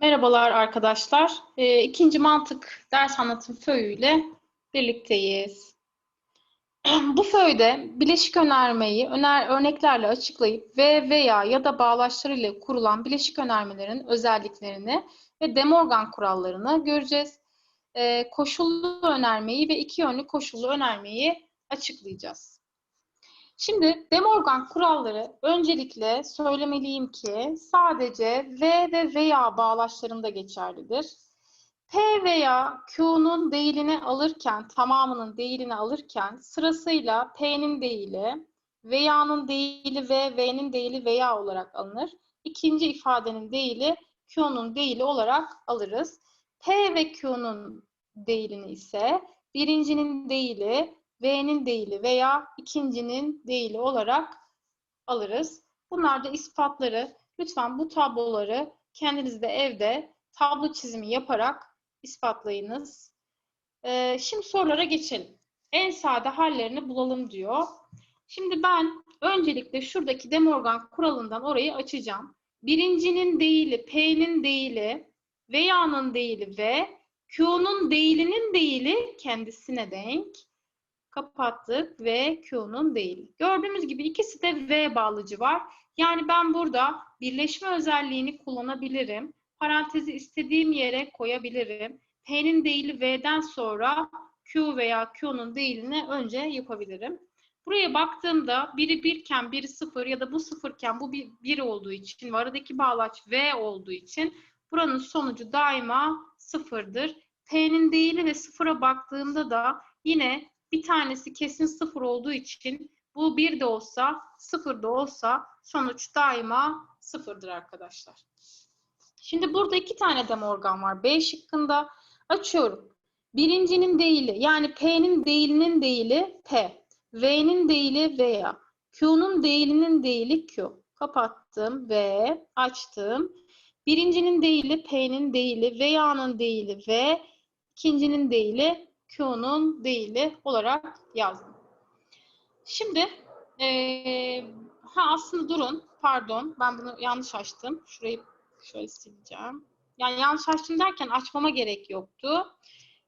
Merhabalar arkadaşlar. Ee, ikinci mantık ders anlatım föyüyle birlikteyiz. Bu föyde bileşik önermeyi öner örneklerle açıklayıp ve veya ya da bağlaçlarıyla kurulan bileşik önermelerin özelliklerini ve De Morgan kurallarını göreceğiz. Ee, koşullu önermeyi ve iki yönlü koşullu önermeyi açıklayacağız. Şimdi De Morgan kuralları öncelikle söylemeliyim ki sadece V ve veya bağlaçlarında geçerlidir. P veya Q'nun değilini alırken, tamamının değilini alırken sırasıyla P'nin değili, veya'nın değili ve V'nin değili veya olarak alınır. İkinci ifadenin değili Q'nun değili olarak alırız. P ve Q'nun değilini ise birincinin değili, V'nin değili veya ikincinin değili olarak alırız. Bunlar da ispatları. Lütfen bu tabloları kendiniz de evde tablo çizimi yaparak ispatlayınız. Ee, şimdi sorulara geçelim. En sade hallerini bulalım diyor. Şimdi ben öncelikle şuradaki De Morgan kuralından orayı açacağım. Birincinin değili, P'nin değili, veya'nın değili ve Q'nun değilinin değili kendisine denk kapattık ve Q'nun değil. Gördüğümüz gibi ikisi de V bağlıcı var. Yani ben burada birleşme özelliğini kullanabilirim. Parantezi istediğim yere koyabilirim. P'nin değili V'den sonra Q veya Q'nun değilini önce yapabilirim. Buraya baktığımda biri birken biri sıfır ya da bu sıfırken bu bir, bir olduğu için ve aradaki bağlaç V olduğu için buranın sonucu daima sıfırdır. P'nin değili ve sıfıra baktığımda da yine bir tanesi kesin sıfır olduğu için bu bir de olsa, sıfır da olsa sonuç daima sıfırdır arkadaşlar. Şimdi burada iki tane de Morgan var. B şıkkında açıyorum. Birincinin değili yani P'nin değilinin değili P. V'nin değili veya Q'nun değilinin değili Q. Kapattım ve açtım. Birincinin değili P'nin değili veya'nın değili ve ikincinin değili Q'nun değili olarak yazdım. Şimdi ee, ha aslında durun pardon ben bunu yanlış açtım. Şurayı şöyle sileceğim. Yani yanlış açtım derken açmama gerek yoktu.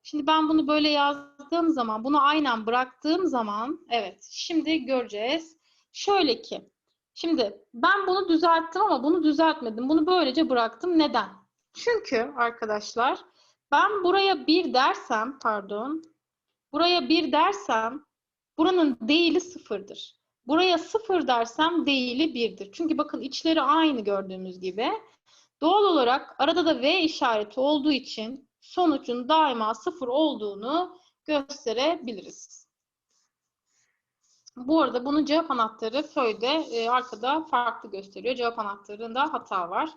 Şimdi ben bunu böyle yazdığım zaman bunu aynen bıraktığım zaman evet şimdi göreceğiz. Şöyle ki şimdi ben bunu düzelttim ama bunu düzeltmedim. Bunu böylece bıraktım. Neden? Çünkü arkadaşlar ben buraya bir dersem, pardon, buraya bir dersem buranın değili sıfırdır. Buraya sıfır dersem değili birdir. Çünkü bakın içleri aynı gördüğümüz gibi. Doğal olarak arada da V işareti olduğu için sonucun daima sıfır olduğunu gösterebiliriz. Bu arada bunun cevap anahtarı föyde e, arkada farklı gösteriyor. Cevap anahtarında hata var.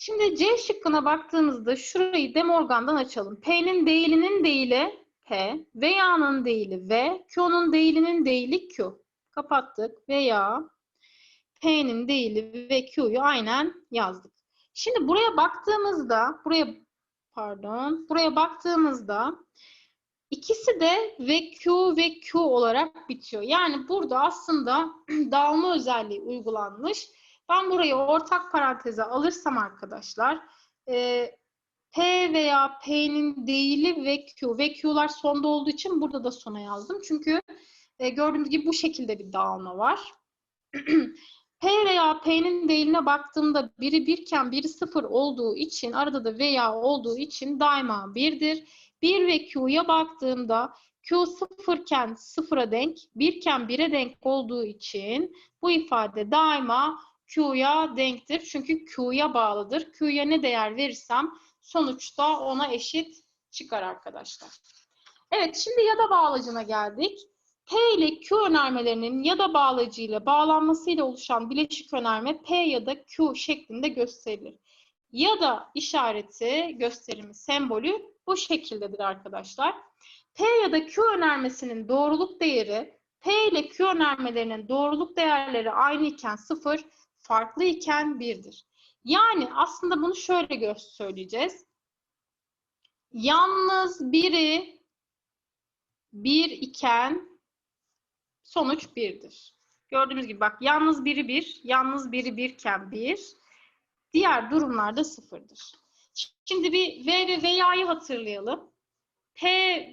Şimdi C şıkkına baktığımızda şurayı De Morgan'dan açalım. P'nin değilinin değili P, veya'nın değili V, Q'nun değilinin değili Q. Kapattık. Veya P'nin değili ve Q'yu aynen yazdık. Şimdi buraya baktığımızda, buraya pardon, buraya baktığımızda ikisi de ve Q ve Q olarak bitiyor. Yani burada aslında dağılma özelliği uygulanmış. Ben burayı ortak paranteze alırsam arkadaşlar e, P veya P'nin değili ve Q ve Q'lar sonda olduğu için burada da sona yazdım. Çünkü e, gördüğünüz gibi bu şekilde bir dağılma var. P veya P'nin değiline baktığımda biri birken biri sıfır olduğu için arada da veya olduğu için daima birdir. 1 ve Q'ya baktığımda Q sıfırken sıfıra denk, birken bire denk olduğu için bu ifade daima Q'ya denktir. Çünkü Q'ya bağlıdır. Q'ya ne değer verirsem sonuçta ona eşit çıkar arkadaşlar. Evet şimdi ya da bağlacına geldik. P ile Q önermelerinin ya da bağlacıyla bağlanmasıyla oluşan bileşik önerme P ya da Q şeklinde gösterilir. Ya da işareti, gösterimi, sembolü bu şekildedir arkadaşlar. P ya da Q önermesinin doğruluk değeri P ile Q önermelerinin doğruluk değerleri aynı iken 0, farklı iken 1'dir. Yani aslında bunu şöyle söyleyeceğiz. Yalnız biri 1 iken sonuç 1'dir. Gördüğünüz gibi bak yalnız biri 1, yalnız biri 1 iken 1, diğer durumlarda 0'dır. Şimdi bir V ve V'ya'yı hatırlayalım. P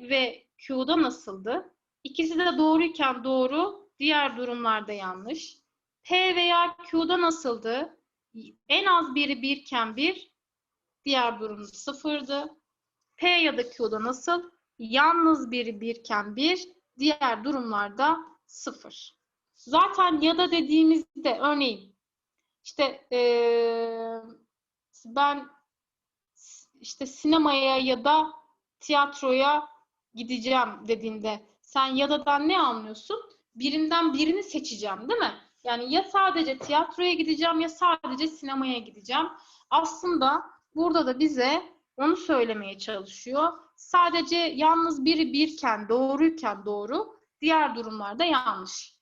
ve Q'da nasıldı? İkisi de doğruyken doğru, diğer durumlarda yanlış. P veya Q'da nasıldı? En az biri birken bir, diğer durumda sıfırdı. P ya da Q'da nasıl? Yalnız biri birken bir, diğer durumlarda sıfır. Zaten ya da dediğimizde örneğin işte eee, ben işte sinemaya ya da tiyatroya gideceğim dediğinde sen ya da'dan ne anlıyorsun? Birinden birini seçeceğim değil mi? Yani ya sadece tiyatroya gideceğim ya sadece sinemaya gideceğim. Aslında burada da bize onu söylemeye çalışıyor. Sadece yalnız biri birken, doğruyken doğru, diğer durumlarda yanlış.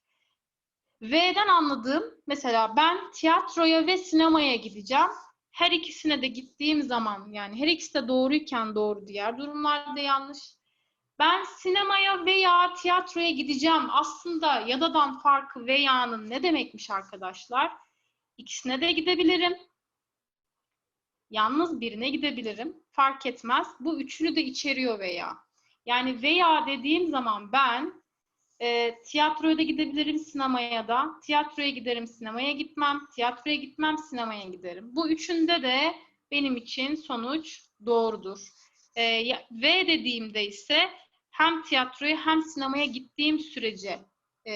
V'den anladığım mesela ben tiyatroya ve sinemaya gideceğim. Her ikisine de gittiğim zaman yani her ikisi de doğruyken doğru, diğer durumlarda yanlış. Ben sinemaya veya tiyatroya gideceğim. Aslında yadadan farkı veya'nın ne demekmiş arkadaşlar? İkisine de gidebilirim. Yalnız birine gidebilirim. Fark etmez. Bu üçünü de içeriyor veya. Yani veya dediğim zaman ben e, tiyatroya da gidebilirim, sinemaya da. Tiyatroya giderim, sinemaya gitmem. Tiyatroya gitmem, sinemaya giderim. Bu üçünde de benim için sonuç doğrudur. E, ya- V dediğimde ise hem tiyatroya hem sinemaya gittiğim sürece e,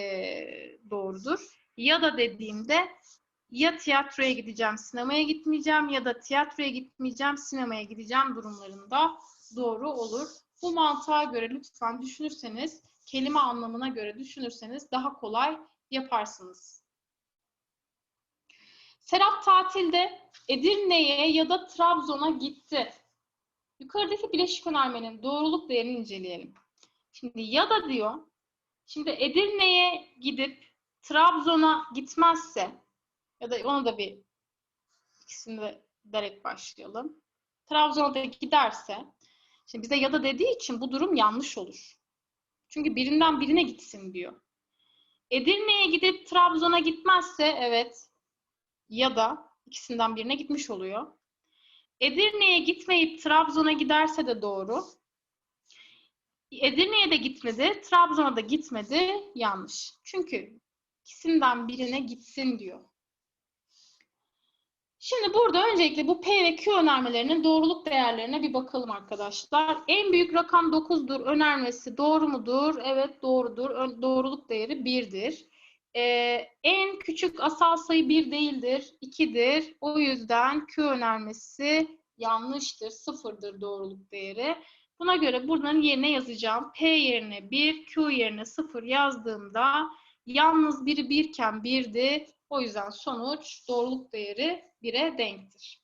doğrudur. Ya da dediğimde ya tiyatroya gideceğim, sinemaya gitmeyeceğim ya da tiyatroya gitmeyeceğim, sinemaya gideceğim durumlarında doğru olur. Bu mantığa göre lütfen düşünürseniz, kelime anlamına göre düşünürseniz daha kolay yaparsınız. Serap tatilde Edirne'ye ya da Trabzon'a gitti. Yukarıdaki bileşik önermenin doğruluk değerini inceleyelim. Şimdi ya da diyor, şimdi Edirne'ye gidip Trabzon'a gitmezse ya da onu da bir ikisini de derek başlayalım. Trabzon'a da giderse, şimdi bize ya da dediği için bu durum yanlış olur. Çünkü birinden birine gitsin diyor. Edirne'ye gidip Trabzon'a gitmezse evet ya da ikisinden birine gitmiş oluyor. Edirne'ye gitmeyip Trabzon'a giderse de doğru. Edirne'ye de gitmedi, Trabzon'a da gitmedi yanlış. Çünkü ikisinden birine gitsin diyor. Şimdi burada öncelikle bu P ve Q önermelerinin doğruluk değerlerine bir bakalım arkadaşlar. En büyük rakam 9'dur önermesi doğru mudur? Evet doğrudur. Ö- Doğruluk değeri 1'dir. Ee, en küçük asal sayı 1 değildir, 2'dir. O yüzden Q önermesi yanlıştır, 0'dır doğruluk değeri. Buna göre buradan yerine yazacağım. P yerine 1, Q yerine 0 yazdığımda yalnız biri birken 1'di. O yüzden sonuç doğruluk değeri 1'e denktir.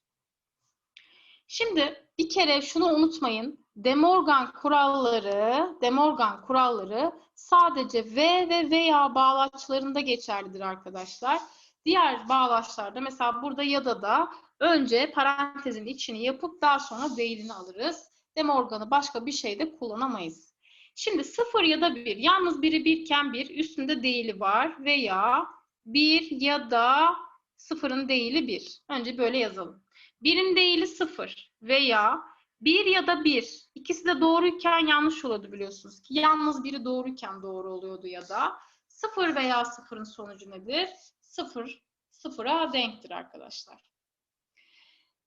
Şimdi bir kere şunu unutmayın. De Morgan kuralları, De Morgan kuralları sadece V ve veya bağlaçlarında geçerlidir arkadaşlar. Diğer bağlaçlarda mesela burada ya da da önce parantezin içini yapıp daha sonra değilini alırız. De Morgan'ı başka bir şeyde kullanamayız. Şimdi 0 ya da 1, yalnız biri birken bir, üstünde değili var veya 1 ya da sıfırın değili 1. Önce böyle yazalım. 1'in değili 0 veya 1 ya da 1. İkisi de doğruyken yanlış oluyordu biliyorsunuz ki. Yalnız biri doğruyken doğru oluyordu ya da 0 veya 0'ın sonucu nedir? 0 sıfıra denktir arkadaşlar.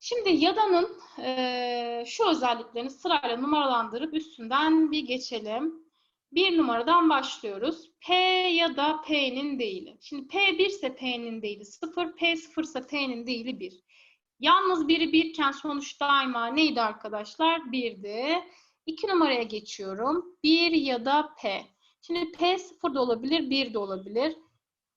Şimdi yadanın eee, şu özelliklerini sırayla numaralandırıp üstünden bir geçelim. Bir numaradan başlıyoruz. P ya da P'nin değili. Şimdi P 1 ise P'nin değili 0, P 0 ise P'nin değili 1. Yalnız biri birken sonuç daima neydi arkadaşlar? 1'di. 2 numaraya geçiyorum. 1 ya da P. Şimdi P 0 da olabilir, 1 de olabilir.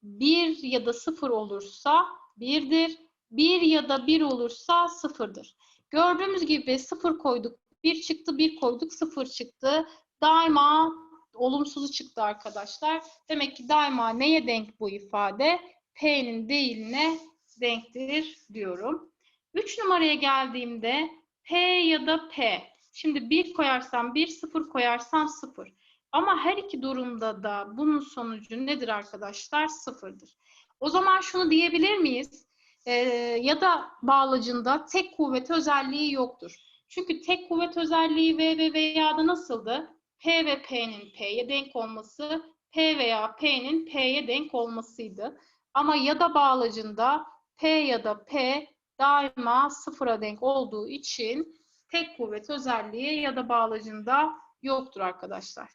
1 ya da 0 olursa 1'dir. 1 ya da 1 olursa 0'dır. Gördüğümüz gibi 0 koyduk, 1 çıktı, 1 koyduk, 0 çıktı. Daima olumsuzu çıktı arkadaşlar. Demek ki daima neye denk bu ifade? P'nin değiline denktir diyorum. 3 numaraya geldiğimde P ya da P. Şimdi 1 koyarsam 1, 0 koyarsam 0. Ama her iki durumda da bunun sonucu nedir arkadaşlar? Sıfırdır. O zaman şunu diyebilir miyiz? E, ya da bağlacında tek kuvvet özelliği yoktur. Çünkü tek kuvvet özelliği V ve veya da nasıldı? P ve P'nin P'ye denk olması, P veya P'nin P'ye denk olmasıydı. Ama ya da bağlacında P ya da P daima sıfıra denk olduğu için tek kuvvet özelliği ya da bağlacında yoktur arkadaşlar.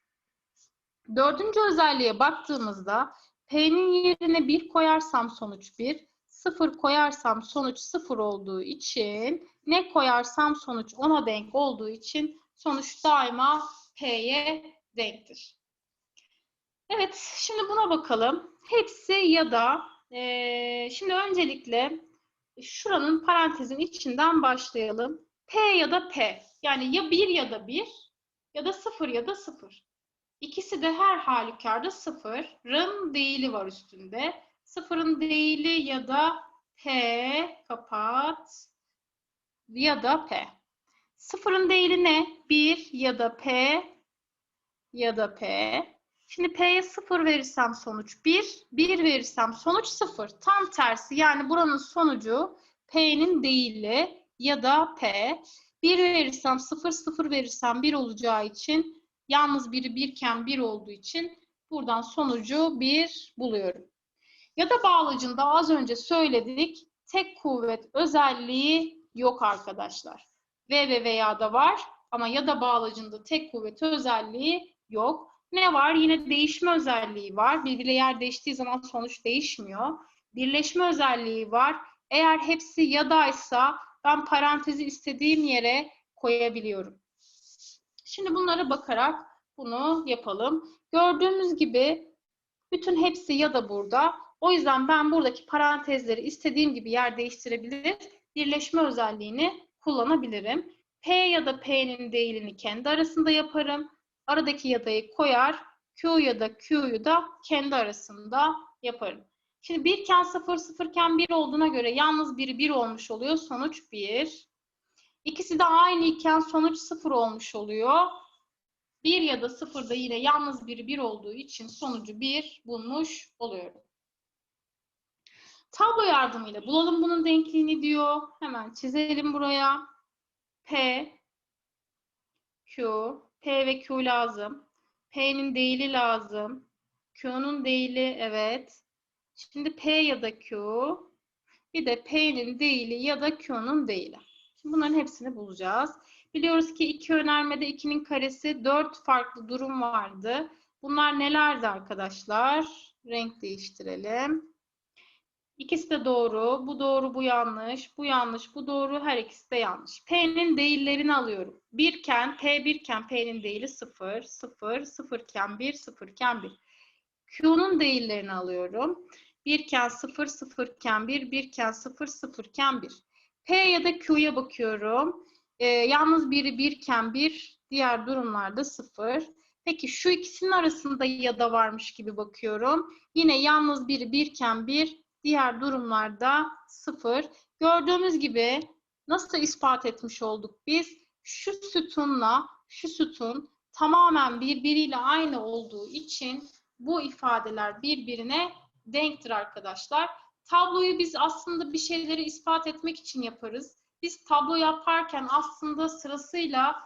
Dördüncü özelliğe baktığımızda P'nin yerine 1 koyarsam sonuç 1, 0 koyarsam sonuç 0 olduğu için ne koyarsam sonuç 10'a denk olduğu için sonuç daima P'ye denktir. Evet, şimdi buna bakalım. Hepsi ya da eee, şimdi öncelikle şuranın parantezin içinden başlayalım. P ya da P. Yani ya 1 ya da 1 ya da 0 ya da 0. İkisi de her halükarda sıfırın değili var üstünde. Sıfırın değili ya da P kapat ya da P. Sıfırın değili ne? 1 ya da P ya da P. Şimdi P'ye 0 verirsem sonuç 1, 1 verirsem sonuç 0. Tam tersi yani buranın sonucu P'nin değili ya da P. 1 verirsem 0, 0 verirsem 1 olacağı için yalnız biri 1 iken 1 olduğu için buradan sonucu 1 buluyorum. Ya da bağlacında az önce söyledik tek kuvvet özelliği yok arkadaşlar. V ve veya da var ama ya da bağlacında tek kuvvet özelliği yok. Ne var? Yine değişme özelliği var. Birbiriyle yer değiştiği zaman sonuç değişmiyor. Birleşme özelliği var. Eğer hepsi yadaysa ben parantezi istediğim yere koyabiliyorum. Şimdi bunlara bakarak bunu yapalım. Gördüğümüz gibi bütün hepsi ya da burada. O yüzden ben buradaki parantezleri istediğim gibi yer değiştirebilir, birleşme özelliğini kullanabilirim. P ya da P'nin değilini kendi arasında yaparım. Aradaki yadayı koyar, Q ya da Q'yu da kendi arasında yaparım. Şimdi 1 iken 0, 0 iken 1 olduğuna göre yalnız biri 1 olmuş oluyor. Sonuç 1. İkisi de aynı iken sonuç 0 olmuş oluyor. 1 ya da 0 da yine yalnız biri 1 olduğu için sonucu 1 bulmuş oluyorum. Tablo yardımıyla bulalım bunun denkliğini diyor. Hemen çizelim buraya. P, Q, P ve Q lazım. P'nin değili lazım. Q'nun değili evet. Şimdi P ya da Q. Bir de P'nin değili ya da Q'nun değili. Şimdi bunların hepsini bulacağız. Biliyoruz ki iki önermede 2'nin karesi 4 farklı durum vardı. Bunlar nelerdi arkadaşlar? Renk değiştirelim. İkisi de doğru. Bu doğru, bu yanlış. Bu yanlış, bu doğru. Her ikisi de yanlış. P'nin değillerini alıyorum. 1 iken, P 1 iken P'nin değili 0, 0, 0 iken 1, 0 iken 1. Q'nun değillerini alıyorum. 1 iken 0, 0 iken 1, 1 iken 0, 0 iken 1. P ya da Q'ya bakıyorum. Ee, yalnız biri 1 iken 1, diğer durumlarda 0. Peki şu ikisinin arasında ya da varmış gibi bakıyorum. Yine yalnız biri 1 iken 1, diğer durumlarda 0. Gördüğümüz gibi nasıl ispat etmiş olduk biz? Şu sütunla şu sütun tamamen birbiriyle aynı olduğu için bu ifadeler birbirine denktir arkadaşlar. Tabloyu biz aslında bir şeyleri ispat etmek için yaparız. Biz tablo yaparken aslında sırasıyla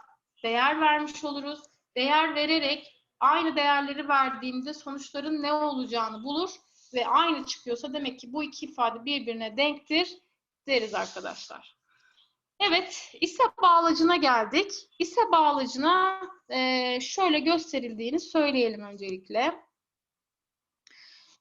değer vermiş oluruz. Değer vererek aynı değerleri verdiğimde sonuçların ne olacağını bulur ve aynı çıkıyorsa demek ki bu iki ifade birbirine denktir deriz arkadaşlar. Evet, ise bağlacına geldik. İse bağlacına e, şöyle gösterildiğini söyleyelim öncelikle.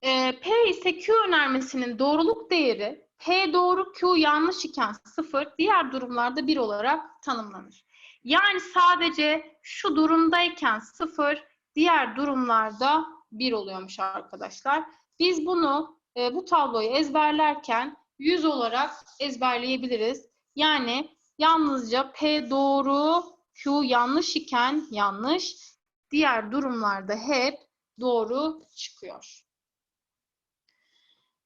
E, P ise Q önermesinin doğruluk değeri P doğru Q yanlış iken 0, diğer durumlarda 1 olarak tanımlanır. Yani sadece şu durumdayken 0, diğer durumlarda 1 oluyormuş arkadaşlar. Biz bunu, e, bu tabloyu ezberlerken 100 olarak ezberleyebiliriz. Yani yalnızca P doğru, Q yanlış iken yanlış, diğer durumlarda hep doğru çıkıyor.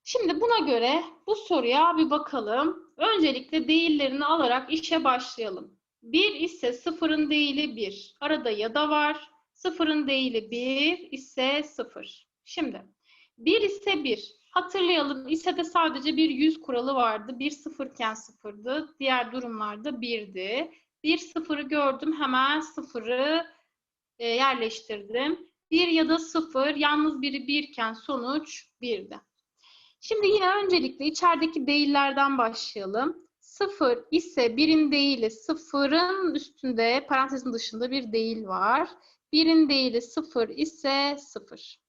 Şimdi buna göre bu soruya bir bakalım. Öncelikle değillerini alarak işe başlayalım. 1 ise sıfırın değili 1. Arada ya da var. Sıfırın değili 1 ise 0. Şimdi 1 ise 1. Hatırlayalım ise de sadece bir yüz kuralı vardı. Bir sıfırken sıfırdı. Diğer durumlarda birdi. Bir sıfırı gördüm hemen sıfırı e, yerleştirdim. Bir ya da sıfır yalnız biri birken sonuç birdi. Şimdi yine öncelikle içerideki değillerden başlayalım. Sıfır ise birin değili sıfırın üstünde parantezin dışında bir değil var. Birin değili sıfır ise sıfır.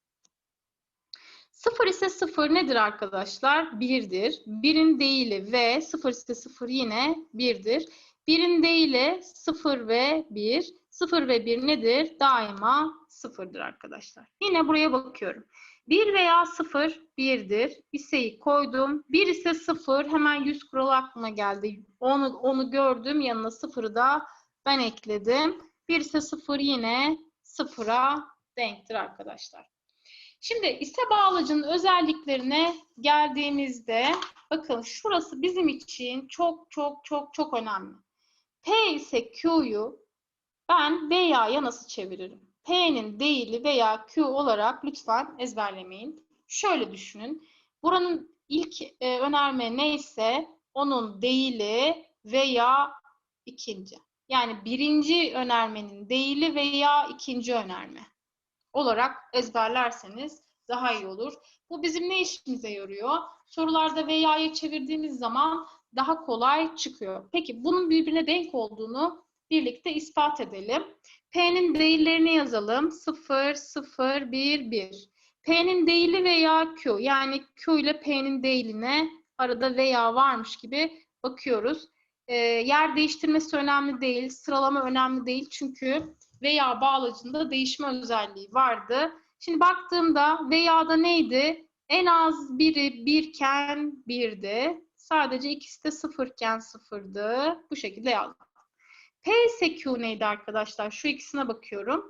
Sıfır ise sıfır nedir arkadaşlar? Birdir. Birin değili ve sıfır ise sıfır yine birdir. Birin değili sıfır ve bir. Sıfır ve bir nedir? Daima sıfırdır arkadaşlar. Yine buraya bakıyorum. 1 veya 0 1'dir. İseyi koydum. 1 ise 0 hemen 100 kuralı aklıma geldi. Onu, onu gördüm. Yanına 0'ı da ben ekledim. 1 ise 0 yine 0'a denktir arkadaşlar. Şimdi ise bağlacının özelliklerine geldiğimizde bakın şurası bizim için çok çok çok çok önemli. P ise Q'yu ben veya'ya nasıl çeviririm? P'nin değili veya Q olarak lütfen ezberlemeyin. Şöyle düşünün. Buranın ilk e, önerme neyse onun değili veya ikinci. Yani birinci önermenin değili veya ikinci önerme olarak ezberlerseniz daha iyi olur. Bu bizim ne işimize yarıyor? Sorularda veya'ya çevirdiğimiz zaman daha kolay çıkıyor. Peki bunun birbirine denk olduğunu birlikte ispat edelim. P'nin değillerini yazalım. 0, 0, 1, 1. P'nin değili veya Q. Yani Q ile P'nin değiline arada veya varmış gibi bakıyoruz. E, yer değiştirmesi önemli değil. Sıralama önemli değil. Çünkü veya bağlacında değişme özelliği vardı. Şimdi baktığımda veya'da neydi? En az biri birken birdi. Sadece ikisi de sıfırken sıfırdı. Bu şekilde yazdım. P ise Q neydi arkadaşlar? Şu ikisine bakıyorum.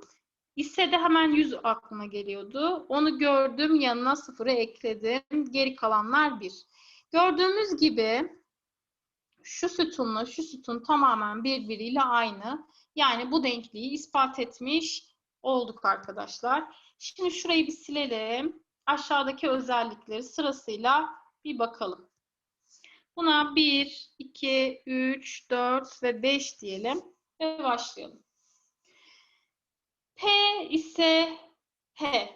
İse de hemen 100 aklıma geliyordu. Onu gördüm, yanına sıfırı ekledim. Geri kalanlar 1. Gördüğümüz gibi şu sütunla şu sütun tamamen birbiriyle aynı. Yani bu denkliği ispat etmiş olduk arkadaşlar. Şimdi şurayı bir silelim. Aşağıdaki özellikleri sırasıyla bir bakalım. Buna 1, 2, 3, 4 ve 5 diyelim ve başlayalım. P ise P.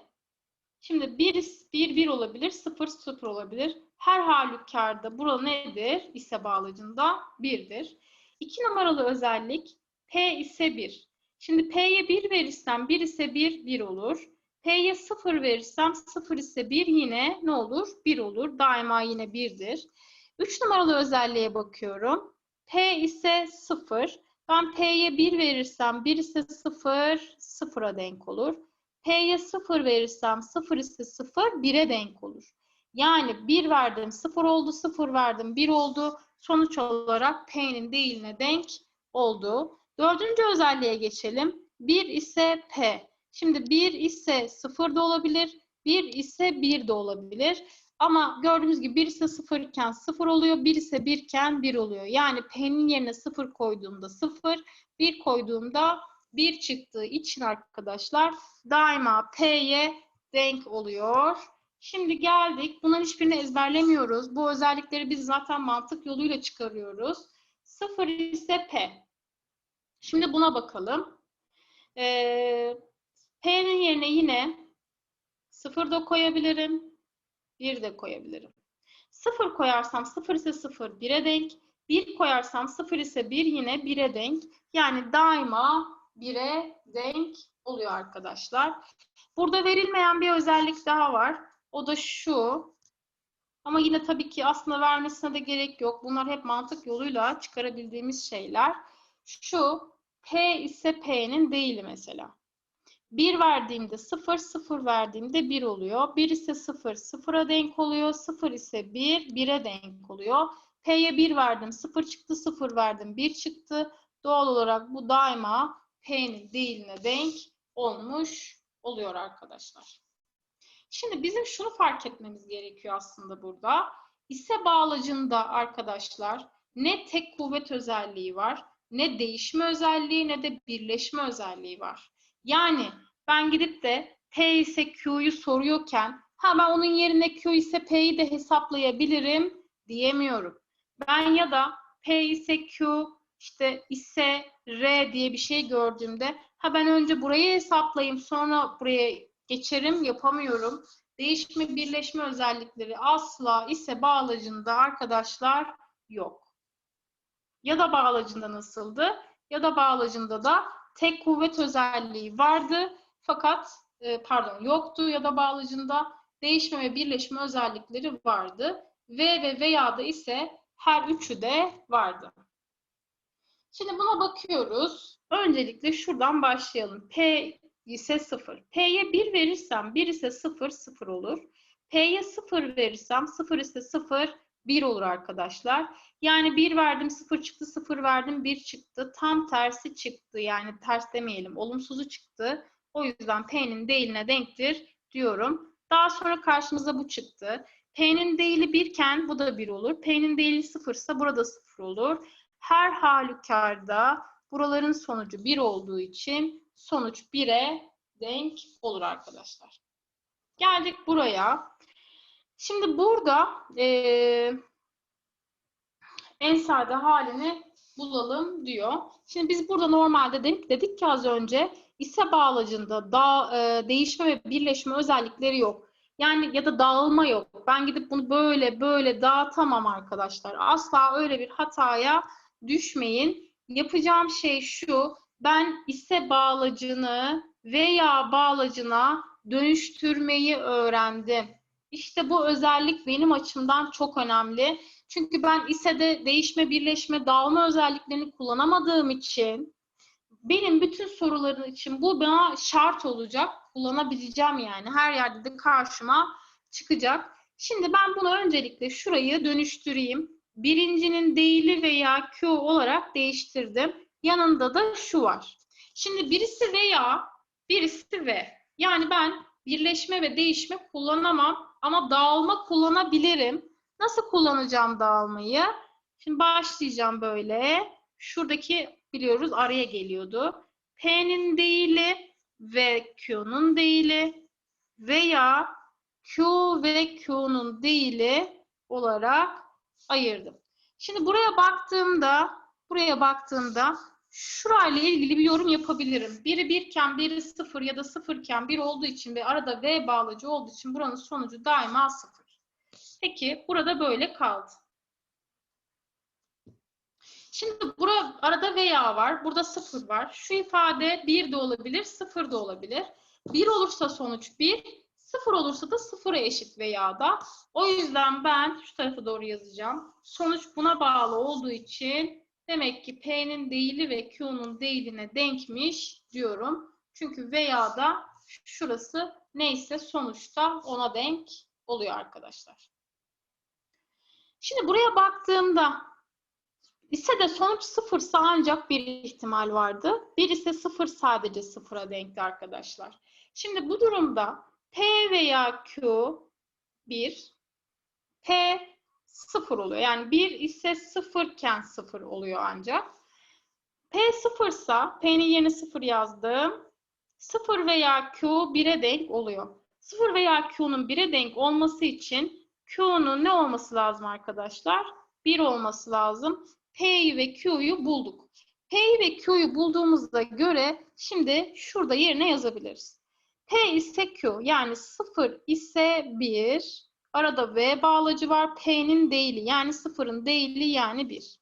Şimdi 1, 1, 1 olabilir, 0, 0 olabilir. Her halükarda bura nedir? İse bağlacında 1'dir. 2 numaralı özellik P ise 1. Şimdi P'ye 1 verirsem 1 ise 1, 1 olur. P'ye 0 verirsem 0 ise 1 yine ne olur? 1 olur. Daima yine 1'dir. 3 numaralı özelliğe bakıyorum. P ise 0. Ben P'ye 1 verirsem 1 ise 0, 0'a denk olur. P'ye 0 verirsem 0 ise 0, 1'e denk olur. Yani 1 verdim 0 oldu, 0 verdim 1 oldu. Sonuç olarak P'nin değiline denk oldu. Dördüncü özelliğe geçelim. 1 ise P. Şimdi 1 ise 0 da olabilir, 1 ise 1 de olabilir. Ama gördüğünüz gibi 1 ise 0 iken 0 oluyor, 1 ise 1 iken 1 oluyor. Yani P'nin yerine 0 koyduğumda 0, 1 koyduğumda 1 çıktığı için arkadaşlar daima P'ye denk oluyor. Şimdi geldik. Bunların hiçbirini ezberlemiyoruz. Bu özellikleri biz zaten mantık yoluyla çıkarıyoruz. 0 ise P. Şimdi buna bakalım. Ee, P'nin yerine yine 0 da koyabilirim. 1 de koyabilirim. 0 koyarsam 0 ise 0 1'e denk. 1 koyarsam 0 ise 1 yine 1'e denk. Yani daima 1'e denk oluyor arkadaşlar. Burada verilmeyen bir özellik daha var. O da şu. Ama yine tabii ki aslında vermesine de gerek yok. Bunlar hep mantık yoluyla çıkarabildiğimiz şeyler. Şu P ise P'nin değili mesela. 1 verdiğimde 0, 0 verdiğimde 1 oluyor. 1 ise 0, 0'a denk oluyor. 0 ise 1, 1'e denk oluyor. P'ye 1 verdim, 0 çıktı, 0 verdim, 1 çıktı. Doğal olarak bu daima P'nin değiline denk olmuş oluyor arkadaşlar. Şimdi bizim şunu fark etmemiz gerekiyor aslında burada. İse bağlacında arkadaşlar ne tek kuvvet özelliği var, ne değişme özelliği ne de birleşme özelliği var. Yani ben gidip de P ise Q'yu soruyorken Ha ben onun yerine Q ise P'yi de hesaplayabilirim diyemiyorum. Ben ya da P ise Q işte ise R diye bir şey gördüğümde ha ben önce burayı hesaplayayım sonra buraya geçerim yapamıyorum. Değişme birleşme özellikleri asla ise bağlacında arkadaşlar yok. Ya da bağlacında nasıldı? Ya da bağlacında da tek kuvvet özelliği vardı fakat e, pardon yoktu ya da bağlacında değişme ve birleşme özellikleri vardı. V ve veya da ise her üçü de vardı. Şimdi buna bakıyoruz. Öncelikle şuradan başlayalım. P ise 0. P'ye 1 verirsem 1 ise 0, 0 olur. P'ye 0 verirsem 0 ise 0, 1 olur arkadaşlar. Yani 1 verdim 0 çıktı, 0 verdim 1 çıktı. Tam tersi çıktı. Yani ters demeyelim. Olumsuzu çıktı. O yüzden P'nin değiline denktir diyorum. Daha sonra karşımıza bu çıktı. P'nin değili 1 iken bu da 1 olur. P'nin değili 0 ise burada 0 olur. Her halükarda buraların sonucu 1 olduğu için sonuç 1'e denk olur arkadaşlar. Geldik buraya. Şimdi burada eee, en sade halini bulalım diyor. Şimdi biz burada normalde dedik, dedik ki az önce ise bağlacında da, e, değişme ve birleşme özellikleri yok. Yani ya da dağılma yok. Ben gidip bunu böyle böyle dağıtamam arkadaşlar. Asla öyle bir hataya düşmeyin. Yapacağım şey şu. Ben ise bağlacını veya bağlacına dönüştürmeyi öğrendim. İşte bu özellik benim açımdan çok önemli. Çünkü ben ise de değişme, birleşme, dağılma özelliklerini kullanamadığım için benim bütün soruların için bu bana şart olacak. Kullanabileceğim yani. Her yerde de karşıma çıkacak. Şimdi ben bunu öncelikle şurayı dönüştüreyim. Birincinin değili veya Q olarak değiştirdim. Yanında da şu var. Şimdi birisi veya birisi ve. Yani ben birleşme ve değişme kullanamam ama dağılma kullanabilirim. Nasıl kullanacağım dağılmayı? Şimdi başlayacağım böyle. Şuradaki biliyoruz araya geliyordu. P'nin değili ve Q'nun değili veya Q ve Q'nun değili olarak ayırdım. Şimdi buraya baktığımda, buraya baktığımda şurayla ilgili bir yorum yapabilirim. Biri birken biri sıfır ya da sıfırken bir olduğu için ve arada V bağlacı olduğu için buranın sonucu daima sıfır. Peki burada böyle kaldı. Şimdi burada arada veya var. Burada sıfır var. Şu ifade bir de olabilir, sıfır da olabilir. Bir olursa sonuç bir, sıfır olursa da sıfıra eşit veya da. O yüzden ben şu tarafa doğru yazacağım. Sonuç buna bağlı olduğu için demek ki P'nin değili ve Q'nun değiline denkmiş diyorum. Çünkü veya da şurası neyse sonuçta ona denk oluyor arkadaşlar. Şimdi buraya baktığımda ise de sonuç sıfırsa ancak bir ihtimal vardı. Bir ise sıfır sadece sıfıra denkti arkadaşlar. Şimdi bu durumda P veya Q 1, P 0 oluyor. Yani 1 ise 0 iken 0 oluyor ancak. P 0 ise P'nin yerine 0 yazdım. 0 veya Q 1'e denk oluyor. 0 veya Q'nun 1'e denk olması için Q'nun ne olması lazım arkadaşlar? 1 olması lazım. P'yi ve Q'yu bulduk. P'yi ve Q'yu bulduğumuzda göre şimdi şurada yerine yazabiliriz. P ise Q yani 0 ise 1. Arada V bağlacı var. P'nin değili yani 0'ın değili yani 1.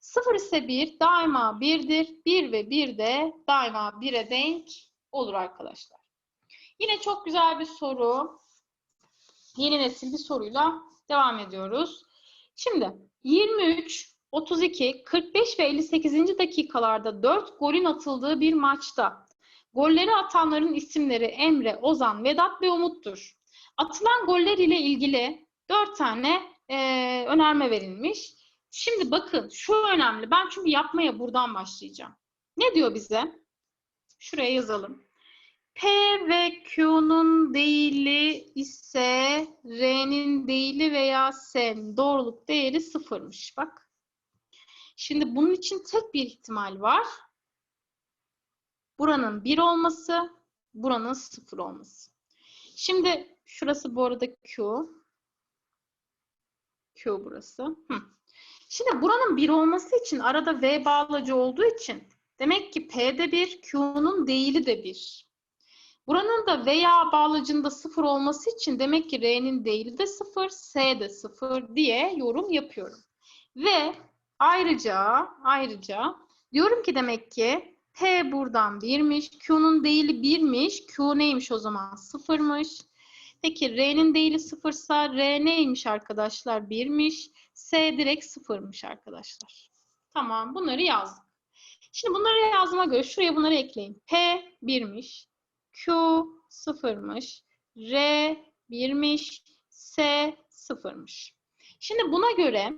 0 ise 1 daima 1'dir. 1 ve 1 de daima 1'e denk olur arkadaşlar. Yine çok güzel bir soru. Yeni nesil bir soruyla devam ediyoruz. Şimdi 23, 32, 45 ve 58. dakikalarda 4 golün atıldığı bir maçta golleri atanların isimleri Emre, Ozan, Vedat ve Umut'tur. Atılan goller ile ilgili 4 tane e, önerme verilmiş. Şimdi bakın şu önemli. Ben çünkü yapmaya buradan başlayacağım. Ne diyor bize? Şuraya yazalım. P ve Q'nun değili ise R'nin değili veya S'nin doğruluk değeri sıfırmış. Bak. Şimdi bunun için tek bir ihtimal var. Buranın 1 olması, buranın 0 olması. Şimdi Şurası bu arada Q. Q burası. Hı. Şimdi buranın 1 olması için arada V bağlacı olduğu için demek ki P'de 1, Q'nun değili de 1. Buranın da veya bağlacında 0 olması için demek ki R'nin değili de 0, S de 0 diye yorum yapıyorum. Ve ayrıca ayrıca diyorum ki demek ki P buradan 1'miş, Q'nun değili 1'miş, Q neymiş o zaman 0'mış. Peki R'nin değili 0 ise R neymiş arkadaşlar? 1'miş. S direkt 0'mış arkadaşlar. Tamam bunları yazdık. Şimdi bunları yazdığıma göre şuraya bunları ekleyin. P 1'miş. Q 0'mış. R 1'miş. S 0'mış. Şimdi buna göre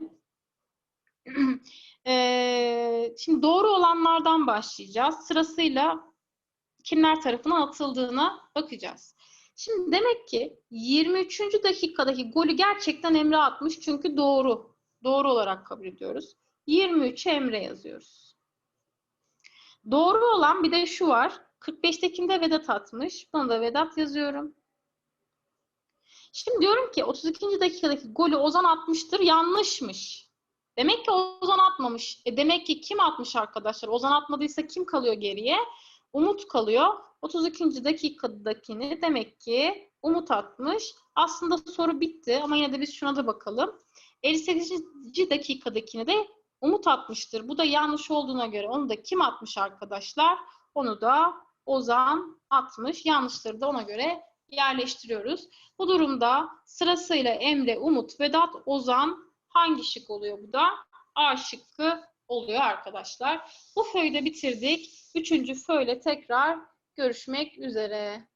şimdi doğru olanlardan başlayacağız. Sırasıyla kimler tarafından atıldığına bakacağız. Şimdi demek ki 23. dakikadaki golü gerçekten Emre atmış çünkü doğru. Doğru olarak kabul ediyoruz. 23 Emre yazıyoruz. Doğru olan bir de şu var. 45'tekinde Vedat atmış. Buna da Vedat yazıyorum. Şimdi diyorum ki 32. dakikadaki golü Ozan atmıştır. Yanlışmış. Demek ki Ozan atmamış. E demek ki kim atmış arkadaşlar? Ozan atmadıysa kim kalıyor geriye? Umut kalıyor. 32. dakikadakini demek ki Umut atmış. Aslında soru bitti ama yine de biz şuna da bakalım. 58. dakikadakini de Umut atmıştır. Bu da yanlış olduğuna göre onu da kim atmış arkadaşlar? Onu da Ozan atmış. Yanlışları da ona göre yerleştiriyoruz. Bu durumda sırasıyla Emre, Umut, Vedat, Ozan hangi şık oluyor bu da? A şıkkı oluyor arkadaşlar. Bu föyü de bitirdik. Üçüncü föyle tekrar görüşmek üzere.